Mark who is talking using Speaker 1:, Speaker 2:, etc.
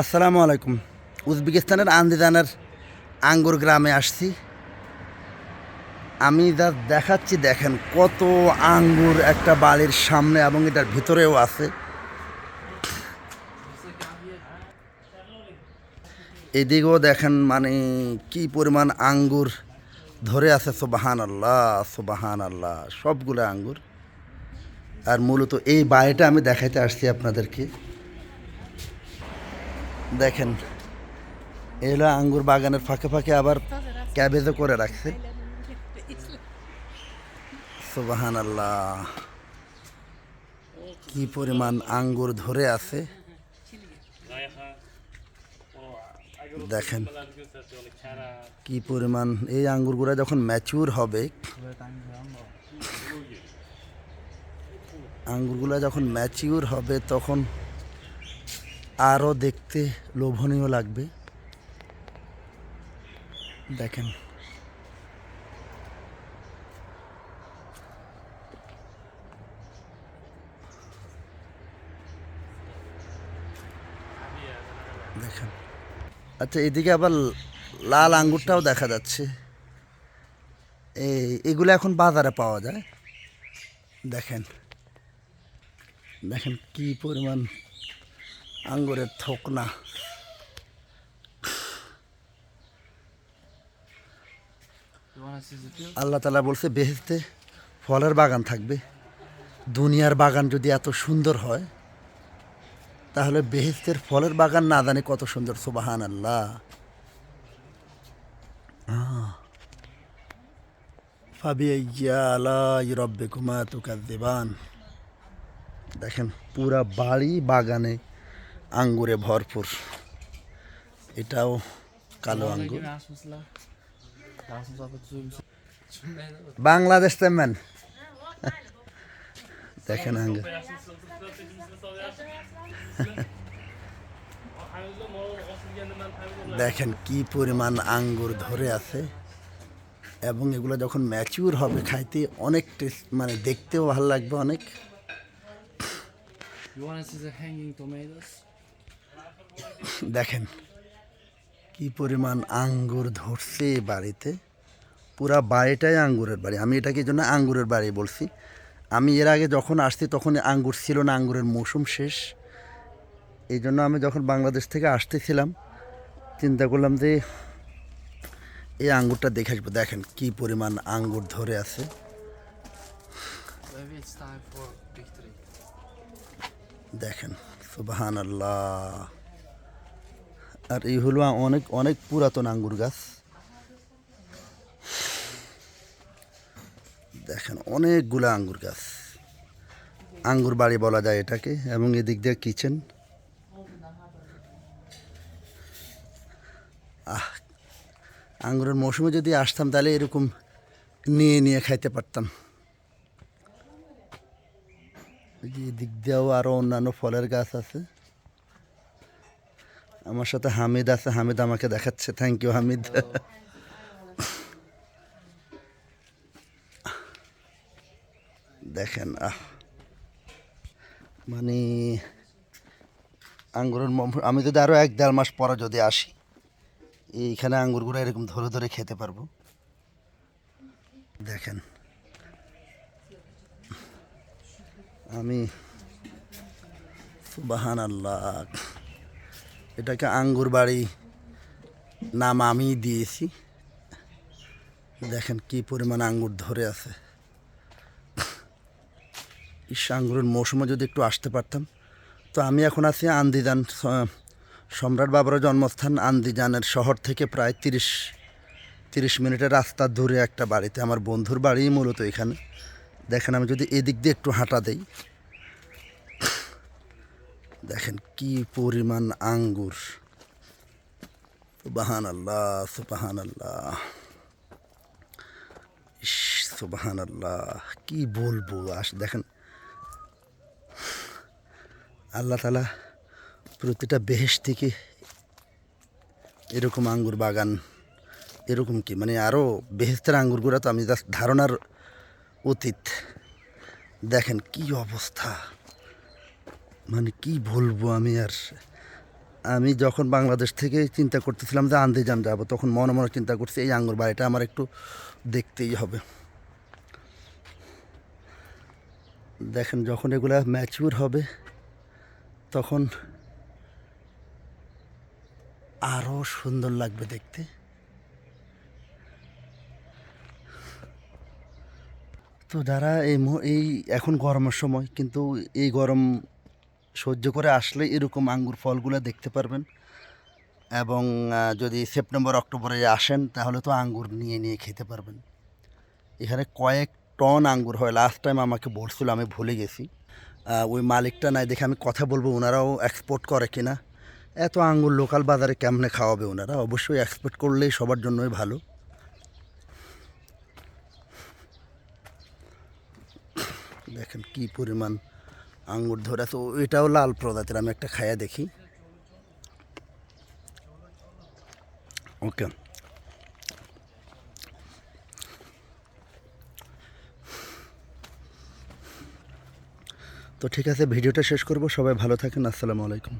Speaker 1: আসসালামু আলাইকুম। উজবেকিস্তানের আন্দিজানের আঙ্গুর গ্রামে আসছি। আমি যা দেখাচ্ছি, দেখেন কত আঙ্গুর একটা বাড়ির সামনে এবং এটার ভিতরেও আছে। এদিকেও দেখেন মানে কি পরিমাণ আঙ্গুর ধরে আছে সোবাহান আল্লাহ সোবাহান আল্লাহ সবগুলো আঙ্গুর। আর মূলত এই বাড়িটা আমি দেখাইতে আসছি আপনাদেরকে। দেখেন এগুলো আঙ্গুর বাগানের ফাঁকে ফাঁকে আবার ক্যাবেজও করে রাখছে। সুবাহান আল্লাহ কি পরিমাণ আঙ্গুর ধরে আছে। দেখেন, কি পরিমাণ, এই আঙ্গুরগুলো যখন ম্যাচিউর হবে, আঙ্গুরগুলো যখন ম্যাচিউর হবে, তখন আরও দেখতে লোভনীয় লাগবে। দেখেন। দেখেন। আচ্ছা এদিকে আবার লাল আঙ্গুরটাও দেখা যাচ্ছে। এই, এগুলো এখন বাজারে পাওয়া যায়। দেখেন। দেখেন কি পরিমাণ আঙ্গুরের থোকনা? আল্লাহ তালা বলছে বেহেস্তে ফলের বাগান থাকবে। দুনিয়ার বাগান যদি এত সুন্দর হয়, তাহলে বেহেস্তের ফলের বাগান না জানি কত সুন্দর সুবাহান আল্লাহ দেবান দেখেন, পুরা বাড়ি বাগানে আঙ্গুরে ভরপুর। এটাও কালো আঙ্গুর। বাংলাদেশ তেমন। দেখেন আঙ্গুর। দেখেন কি পরিমাণ আঙ্গুর ধরে আছে। এবং এগুলো যখন ম্যাচিউর হবে খাইতে অনেক টেস্ট মানে দেখতেও ভালো লাগবে অনেক।
Speaker 2: You wanna see the hanging tomatoes?
Speaker 1: দেখেন কি পরিমাণ আঙ্গুর ধরছে বাড়িতে। পুরা বাড়িটাই আঙ্গুরের বাড়ি। আমি এটাকে জন্য আঙ্গুরের বাড়ি বলছি। আমি এর আগে যখন আসছি তখন আঙ্গুর ছিল না আঙ্গুরের মৌসুম শেষ। এই জন্য আমি যখন বাংলাদেশ থেকে আসতেছিলাম চিন্তা করলাম যে এই আঙ্গুরটা দেখে আসব। দেখেন কি পরিমাণ আঙ্গুর ধরে আছে. দেখেন সুবাহান আল্লাহ আর এই হলো অনেক অনেক পুরাতন আঙ্গুর গাছ। দেখেন, অনেকগুলো আঙ্গুর গাছ। আঙ্গুর বাড়ি বলা যায় এটাকে, এবং এদিক দিয়ে কিচেন। আহ, আঙ্গুরের মৌসুমে যদি আসতাম, তাহলে এরকম নিয়ে নিয়ে খাইতে পারতাম। এদিক দিয়েও আরও অন্যান্য ফলের গাছ আছে। আমার সাথে হামিদ আছে, হামিদ আমাকে দেখাচ্ছে। Thank you Hamid. দেখেন মানে আঙ্গুরের আমি যদি আরও এক দেড় মাস পরে যদি আসি, এইখানে আঙ্গুরগুলো এরকম ধরে ধরে খেতে পারব। দেখেন। আমি সুবাহান আল্লাহ এটাকে আঙ্গুর বাড়ি নাম আমি দিয়েছি। দেখেন কি পরিমাণ আঙ্গুর ধরে আছে। ইস, আঙ্গুরের মৌসুমে যদি একটু আসতে পারতাম। তো আমি এখন আছি আন্দিজান সম্রাট বাবরের জন্মস্থান আন্দিজানের শহর থেকে প্রায় তিরিশ তিরিশ মিনিটের রাস্তা দূরে একটা বাড়িতে। আমার বন্ধুর বাড়ি মূলত এখানে। দেখেন আমি যদি এদিক দিয়ে একটু হাঁটা দেই। দেখেন কি পরিমাণ আঙ্গুর। সুবাহান আল্লাহ সুবাহান আল্লাহ সুবাহান আল্লাহ কি বলব? আস, দেখেন। আল্লাহ তালা প্রতিটা বেহেস থেকে এরকম আঙ্গুর বাগান, এরকম কি? মানে আরও বেহেস্তের আঙ্গুরগুলো তো আমি জাস্ট ধারণার অতীত। দেখেন কি অবস্থা। মানে কি বলব আমি আর? আমি যখন বাংলাদেশ থেকে চিন্তা করতেছিলাম যে আন্দিজান যাব, তখন মনে মনে চিন্তা করছি এই আঙ্গুর বাড়িটা আমার একটু দেখতেই হবে। দেখেন যখন এগুলা ম্যাচিউর হবে, তখন আরও সুন্দর লাগবে দেখতে। তো যারা এই এই এখন গরমের সময়, কিন্তু এই গরম সহ্য করে আসলে এরকম আঙ্গুর ফলগুলো দেখতে পারবেন। এবং যদি সেপ্টেম্বর, অক্টোবরে আসেন, তাহলে তো আঙ্গুর নিয়ে নিয়ে খেতে পারবেন। এখানে কয়েক টন আঙ্গুর হয়। লাস্ট টাইম আমাকে বলছিল, আমি ভুলে গেছি। ওই মালিকটা নাই দেখে আমি কথা বলব, ওনারাও এক্সপোর্ট করে কিনা। এত আঙ্গুর লোকাল বাজারে কেমনে খাওয়াবে ওনারা? অবশ্যই এক্সপোর্ট করলেই সবার জন্যই ভালো। দেখেন কি পরিমাণ আঙ্গুর ধরা, তো এটাও লাল প্রজাতির, আমি একটা খায়া দেখি। ওকে। তো ঠিক আছে, ভিডিওটা শেষ করব, সবাই ভালো থাকেন, আসসালামু আলাইকুম।